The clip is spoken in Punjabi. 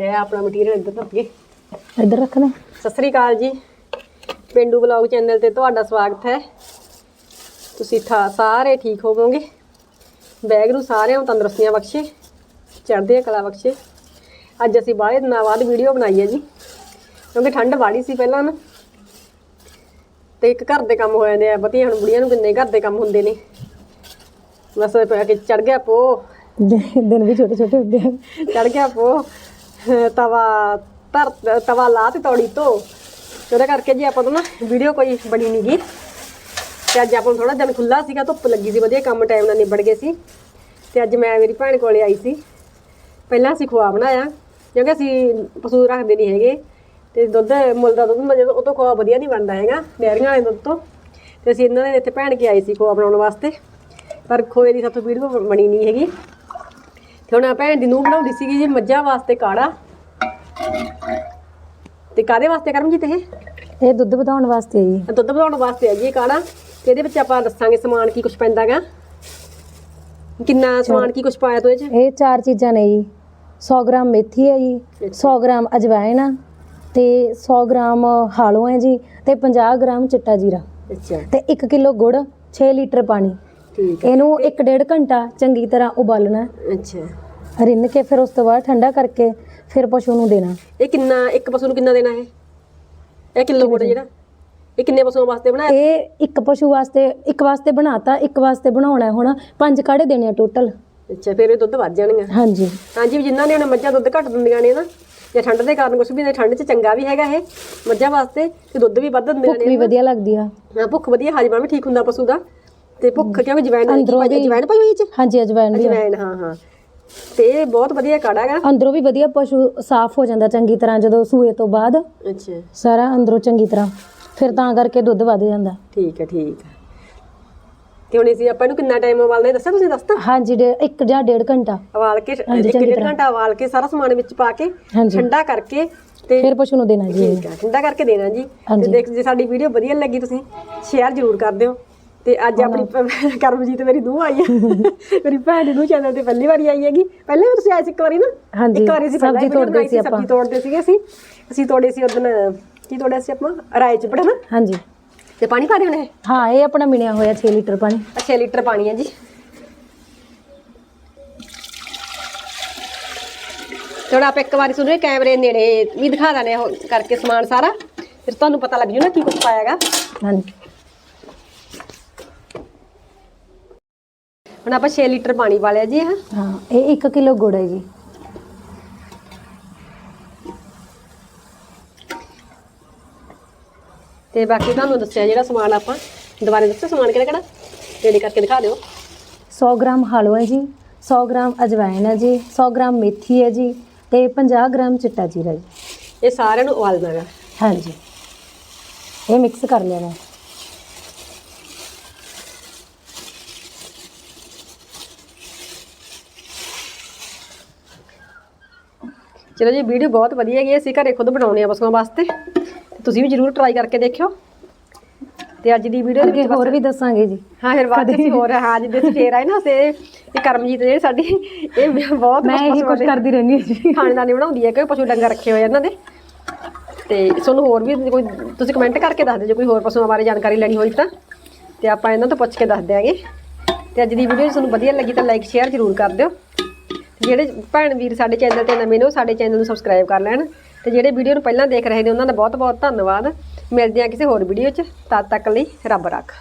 ਲੈ ਆਪਣਾ ਮਟੀਰੀਅਲ ਇੱਧਰ ਧੱਪੀਏ। ਇੱਧਰ ਰੱਖਣਾ। ਸਤਿ ਸ੍ਰੀ ਅਕਾਲ ਜੀ। ਪਿੰਡੂ ਬਲੌਗ ਚੈਨਲ ਤੇ ਤੁਹਾਡਾ ਸਵਾਗਤ ਹੈ। ਤੁਸੀਂ ਠਾ ਸਾਰੇ ਠੀਕ ਹੋਵੋਗੇ? ਬੈਗਰੂ ਸਾਰਿਆਂ ਨੂੰ ਤੰਦਰੁਸਤੀਆਂ ਬਖਸ਼ੇ ਚੜ੍ਹਦੀਆਂ ਕਲਾ ਬਖਸ਼ੇ। ਅੱਜ ਅਸੀਂ ਬਾਹਲੇ ਦਿਨਾਂ ਬਾਅਦ ਵੀਡੀਓ ਬਣਾਈ ਹੈ ਜੀ ਕਿਉਂਕਿ ਠੰਡ ਬਾੜੀ ਸੀ ਪਹਿਲਾਂ ਨਾ। ਤੇ ਇੱਕ ਘਰ ਦੇ ਕੰਮ ਹੋ ਜਾਂਦੇ ਆ ਬਤੀਆਂ ਹੁਣ ਬੁੜੀਆਂ ਨੂੰ ਕਿੰਨੇ ਘਰ ਦੇ ਕੰਮ ਹੁੰਦੇ ਨੇ। ਬਸ ਪਿਆ ਕਿ ਚੜ ਗਿਆ ਪੋ ਦਿ- ਦਿਨ ਵੀ ਛੋਟੇ ਛੋਟੇ ਹੁੰਦੇ ਆ। ਚੜ ਗਿਆ ਪੋ ਤਵਾ ਧਰ, ਤਵਾ ਲਾ ਤੇ ਤੌੜੀ ਤੋਂ ਤੇ ਉਹਦੇ ਕਰਕੇ ਜੀ ਆਪਾਂ ਤੋਂ ਨਾ ਵੀਡੀਓ ਕੋਈ ਬਣੀ ਨਹੀਂ ਗਈ ਤੇ ਅੱਜ ਆਪਾਂ ਨੂੰ ਥੋੜਾ ਦਿਨ ਖੁੱਲਾ ਸੀਗਾ, ਧੁੱਪ ਲੱਗੀ ਸੀ ਵਧੀਆ, ਕੰਮ ਟਾਈਮ ਨਾਲ ਨਿਬੜ ਗਏ ਸੀ। ਤੇ ਅੱਜ ਮੈਂ ਮੇਰੀ ਭੈਣ ਕੋਲੇ ਆਈ ਸੀ। ਪਹਿਲਾਂ ਅਸੀਂ ਖੋਆ ਬਣਾਇਆ, ਕਿਉਂਕਿ ਅਸੀਂ ਪਸ਼ੂ ਰੱਖਦੇ ਨਹੀਂ ਹੈਗੇ। ਤੇ ਦੁੱਧ, ਮੁੱਲ ਦਾ ਦੁੱਧ ਮਜੇ ਉਹ ਤੋਂ ਖੋਆ ਵਧੀਆ ਨਹੀਂ ਬਣਦਾ ਹੈਗਾ ਡੈਰੀਆਂ ਵਾਲੇ ਦੁੱਧ ਤੋਂ। ਤੇ ਅਸੀਂ ਇਹਨਾਂ ਦੇ ਇੱਥੇ ਭੈਣ ਕੇ ਆਈ ਸੀ ਖੋਆ ਬਣਾਉਣ ਵਾਸਤੇ। ਪਰ ਖੋਏ ਦੀ ਸਾਥੋਂ ਵੀਡੀਓ ਬਣੀ ਨਹੀਂ ਹੈਗੀ। ਤੇ ਹੁਣ ਆਹ ਭੈਣ ਦੀ ਨੂੰ ਬਣਾਉਂਦੀ ਸੀਗੀ ਜੀ ਮੱਝਾਂ ਵਾਸਤੇ ਕਾੜਾ। ਤੇ ਕਾਦੇ ਵਾਸਤੇ ਕਰਮਜੀਤ ਇਹ? ਇਹ ਦੁੱਧ ਵਧਾਉਣ ਵਾਸਤੇ ਆ ਜੀ। ਦੁੱਧ ਬਣਾਉਣ ਵਾਸਤੇ ਹੈ ਜੀ ਇਹ ਕਾੜਾ। ਤੇ ਇਹਦੇ ਵਿੱਚ ਆਪਾਂ ਦੱਸਾਂਗੇ ਸਮਾਨ ਕੀ ਕੁਝ ਪੈਂਦਾਗਾ ਕਿੰਨਾ ਸਮਾਨ ਕੀ ਕੁਝ ਪਾਇਆ ਤੋ ਇਹ ਚ? ਇਹ ਚਾਰ ਚੀਜ਼ਾਂ ਨੇ ਜੀ। 100 ਗ੍ਰਾਮ ਮੇਥੀ ਹੈ ਜੀ 100 ਗ੍ਰਾਮ ਅਜਵਾਇਣ ਆ ਤੇ 100 ਗ੍ਰਾਮ ਹਾਲੋ ਹੈ ਜੀ ਤੇ 50 ਗ੍ਰਾਮ ਚਿੱਟਾ ਜੀਰਾ। ਅੱਛਾ। ਤੇ 1 ਕਿਲੋ ਗੁੜ 6 ਲੀਟਰ ਪਾਣੀ। ਠੀਕ ਇਹਨੂੰ 1.5 ਘੰਟਾ ਚੰਗੀ ਤਰ੍ਹਾਂ ਉਬਾਲਣਾ। ਅੱਛਾ। ਰਿੰਨ ਕੇ ਫਿਰ ਉਸ ਤੋਂ ਬਾਅਦ ਠੰਡਾ ਕਰਕੇ ਫਿਰ ਪਸ਼ੂ ਨੂੰ ਦੇਣਾ। ਇਹ ਕਿੰਨਾ ਇੱਕ ਪਸ਼ੂ ਨੂੰ ਕਿੰਨਾ ਦੇਣਾ ਹੈ ਇਹ ਕਿਲੋ ਗੁੜ ਜਿਹੜਾ? ਇਹ ਕਿੰਨੇ ਪਸ਼ੂਆਂ ਵਾਸਤੇ ਬਣਾਇਆ? ਇਹ ਇੱਕ ਪਸ਼ੂ ਵਾਸਤੇ ਇੱਕ ਵਾਸਤੇ ਬਣਾਤਾ ਇੱਕ ਵਾਸਤੇ ਬਣਾਉਣਾ ਹੈ ਹੁਣ। ਪੰਜ ਕਾੜੇ ਦੇਣੇ ਆ ਟੋਟਲ ਅੱਛਾ ਫਿਰ ਇਹ ਦੁੱਧ ਵੱਧ ਜਾਣਗੇ ਹਾਂਜੀ। ਹਾਂਜੀ ਵੀ ਜਿਨ੍ਹਾਂ ਨੇ ਹੁਣ ਮੱਝਾਂ ਦੁੱਧ ਘੱਟ ਦਿੰਦੀਆਂ ਨੇ ਨਾ ਜਾਂ ਠੰਡ ਦੇ ਕਾਰਨ ਕੁਝ ਵੀ ਨਹੀਂ ਠੰਡ 'ਚ ਚੰਗਾ ਵੀ ਹੈਗਾ ਇਹ ਮੱਝਾਂ ਵਾਸਤੇ ਤੇ ਦੁੱਧ ਵੀ ਵੱਧ ਦਿੰਦੀਆਂ ਭੁੱਖ ਨੇ ਵੀ ਵਧੀਆ ਲੱਗਦੀ ਆ। ਹਾਂ ਭੁੱਖ ਵਧੀਆ ਹਾਜਮਾ ਵੀ ਠੀਕ ਹੁੰਦਾ ਪਸ਼ੂ ਦਾ। ਤੇ ਭੁੱਖ ਕਿਉਂਕਿ ਜਵੈਣ ਅੰਦਰੋਂ ਵੀ- ਜਵੈਣ ਪਾਈ ਹੋਈ ਚ? ਹਾਂਜੀ ਅਜਵਾਇਣ ਵੀ ਆ। ਹਾਂ ਹਾਂ। ਤੇ ਇਹ ਬਹੁਤ ਵਧੀਆ ਕਾੜਾ ਹੈਗਾ। ਅੰਦਰੋਂ ਵੀ ਵਧੀਆ ਪਸ਼ੂ ਸਾਫ਼ ਹੋ ਜਾਂਦਾ ਚੰਗੀ ਤਰ੍ਹਾਂ ਜਦੋਂ ਸੂਏ ਤੋਂ ਬਾਅਦ। ਅੱਛਾ। ਸਾਰਾ ਅੰਦਰੋਂ ਚੰਗੀ ਤਰ੍ਹਾਂ। ਫਿਰ ਤਾਂ ਕਰਕੇ ਦੁੱਧ ਵੱਧ ਜਾਂਦਾ। ਠੀਕ ਹੈ ਠੀਕ ਹੈ। ਤੇ ਹੁਣ ਅਸੀਂ ਆਪਾਂ ਇਹਨੂੰ ਕਿੰਨਾ ਟਾਈਮ ਉਬਾਲਣਾ ਹੈ ਦੱਸਿਆ ਤੁਸੀਂ ਦੱਸਤਾ ਹਾਂਜੀ ਡੇ- ਇੱਕ ਜਾਂ ਡੇਢ ਘੰਟਾ। ਉਬਾਲ ਕੇ ਹਾਂਜੀ, ਇੱਕ ਚੰਗੀ ਡੇਢ ਤਰ੍ਹਾਂ। ਘੰਟਾ ਉਬਾਲ ਕੇ ਸਾਰਾ ਸਮਾਨ ਵਿੱਚ ਪਾ ਕੇ ਠੰਡਾ ਕਰਕੇ ਤੇ ਫਿਰ ਪਸ਼ੂ ਨੂੰ ਦੇਣਾ ਜੀ। ਇਹ। ਠੀਕ ਹੈ ਠੰਡਾ ਕਰਕੇ ਦੇਣਾ ਜੀ। ਤੇ। ਦੇਖ ਜੇ ਸਾਡੀ ਵੀਡੀਓ ਵਧੀਆ ਲੱਗੀ ਤੁਸੀਂ ਸ਼ੇਅਰ ਜ਼ਰੂਰ ਕਰ ਦਿਓ। ਤੇ ਅੱਜ ਆਪਣੀ ਭ- ਕਰਮਜੀਤ ਮੇਰੀ ਨੂੰਹ ਆਈ ਹੈ ਮੇਰੀ ਭੈਣ ਦੀ ਨੂੰਹ ਚੈਨਲ ਤੇ ਪਹਿਲੀ ਵਾਰੀ ਆਈ ਹੈਗੀ। ਪਹਿਲੇ ਵੀ ਤੁਸੀਂ ਆਏ ਸੀ ਇੱਕ ਵਾਰੀ ਨਾ? ਹਾਂਜੀ, ਇੱਕ ਵਾਰੀ ਪਹਿਲਾਂ ਸਬਜ਼ੀ ਤੋੜਦੇ ਸੀ ਆਪਾਂ। ਸਬਜ਼ੀ ਤੋੜਦੇ ਸੀਗੇ ਅਸੀਂ। ਅਸੀਂ ਤੋੜੇ ਸੀ ਉਦੋਂ ਕੀ ਤੋੜਿਆ ਸੀ ਆਪਾਂ? ਰਾਏ ਚ ਪੜਾ ਨਾ। ਹਾਂਜੀ। ਤੇ ਪਾਣੀ ਪਾ ਦੇਣਾ ਹੈ ਹਾਂ ਇਹ ਆਪਣਾ ਮਿਣਿਆ ਹੋਇਆ 6 ਲੀਟਰ ਪਾਣੀ। 6 ਲੀਟਰ ਪਾਣੀ ਹੈ ਜੀ। ਹੁਣ ਆਪਾਂ ਇੱਕ ਵਾਰੀ ਸੁਣੋ ਕੈਮਰੇ ਨੇੜੇ ਵੀ ਦਿਖਾ ਦਾਨੇ ਕਰਕੇ ਸਮਾਨ ਸਾਰਾ। ਫਿਰ ਤੁਹਾਨੂੰ ਪਤਾ ਲੱਗ ਜੂ ਨਾ ਕੀ ਕੁਝ ਪਾਇਆਗਾ ਹਾਂਜੀ। ਹੁਣ ਆਪਾਂ 6 ਲੀਟਰ ਪਾਣੀ ਪਾ ਲਿਆ ਜੀ ਇਹ। ਹਾਂ ਇਹ 1 ਕਿਲੋ ਗੁੜ ਹੈ ਜੀ। ਤੇ ਬਾਕੀ ਤੁਹਾਨੂੰ ਦੱਸਿਆ ਜਿਹੜਾ ਸਮਾਨ ਆਪਾਂ ਦੁਬਾਰੇ ਦੱਸੋ ਸਮਾਨ ਕਿਹੜਾ ਕਿਹੜਾ? ਰੈਡੀ ਕਰਕੇ ਦਿਖਾ ਦਿਓ। 100 ਗ੍ਰਾਮ ਹਾਲੋ ਹੈ ਜੀ 100 ਗ੍ਰਾਮ ਅਜਵਾਇਣ ਹੈ ਜੀ 100 ਗ੍ਰਾਮ ਮੇਥੀ ਹੈ ਜੀ ਤੇ 50 ਗ੍ਰਾਮ ਚਿੱਟਾ ਜੀਰਾ ਜੀ। ਇਹ ਸਾਰਿਆਂ ਨੂੰ ਉਬਾਲਣਾ ਹੈਗਾ। ਹਾਂਜੀ। ਇਹ ਮਿਕਸ ਕਰ ਲੈਣਾ ਚਲੋ ਜੀ ਵੀਡੀਓ ਬਹੁਤ ਵਧੀਆ ਹੈਗੀ। ਅਸੀਂ ਘਰੇ ਖੁਦ ਬਣਾਉਣੇ ਆ ਪਸ਼ੂਆਂ ਵਾਸਤੇ। ਤੇ ਤੁਸੀਂ ਵੀ ਜਰੂਰ ਟਰਾਈ ਕਰਕੇ ਦੇਖਿਓ। ਤੇ ਅੱਜ ਦੀ ਵੀਡੀਓ ਅੱਗੇ ਹੋਰ ਵੀ ਦੱਸਾਂਗੇ ਜੀ। ਹਾਂ ਫਿਰ ਬਾਅਦ ਅਸੀਂ ਹੋਰ ਹਾਂ ਜਿੱਦੇ ਅਸੀਂ ਫੇਰ ਆਏ ਨਾ ਸੇ ਇਹ ਕਰਮਜੀਤ ਜਿਹੜੇ ਸਾਡੀ ਇਹ ਬਹੁਤ ਮੈਂ ਇਹੀ ਕੁਝ ਕਰਦੀ ਰਹਿੰਦੀ ਹਾਂ ਜੀ। ਖਾਣਦਾਨੀ ਬਣਾਉਂਦੀ ਹੈ ਕਿ ਪਸ਼ੂ ਡੰਗਰ ਰੱਖੇ ਹੋਏ ਇਹਨਾਂ ਦੇ। ਤੇ ਤੁਹਾਨੂੰ ਹੋਰ ਵੀ ਕੋਈ ਤੁਸੀਂ ਕਮੈਂਟ ਕਰਕੇ ਦੱਸ ਦਿਓ ਜੇ ਕੋਈ ਹੋਰ ਪਸ਼ੂਆਂ ਬਾਰੇ ਜਾਣਕਾਰੀ ਲੈਣੀ ਹੋਈ ਤਾਂ। ਤੇ ਆਪਾਂ ਇਹਨਾਂ ਤੋਂ ਪੁੱਛ ਕੇ ਦੱਸ ਦਿਆਂਗੇ। ਤੇ ਅੱਜ ਦੀ ਵੀਡੀਓ ਜੇ ਤੁਹਾਨੂੰ ਵਧੀਆ ਲੱਗੀ ਤਾਂ ਲਾਈਕ ਸ਼ੇਅਰ ਜ਼ਰੂਰ ਕਰ ਦਿਓ। ਜਿਹੜੇ ਭੈਣ ਵੀਰ ਸਾਡੇ ਚੈਨਲ ਤੇ ਨਵੇਂ ਨੇ, ਉਹ ਸਾਡੇ ਚੈਨਲ ਨੂੰ ਸਬਸਕ੍ਰਾਈਬ ਕਰ ਲੈਣ ਤੇ ਜਿਹੜੇ ਵੀਡੀਓ ਨੂੰ ਪਹਿਲਾਂ ਦੇਖ ਰਹੇ ਨੇ, ਉਹਨਾਂ ਦਾ ਬਹੁਤ ਬਹੁਤ ਧੰਨਵਾਦ। ਮਿਲਦੇ ਹਾਂ ਕਿਸੇ ਹੋਰ ਵੀਡੀਓ 'ਚ। ਤਦ ਤੱਕ ਲਈ ਰੱਬ ਰੱਖ।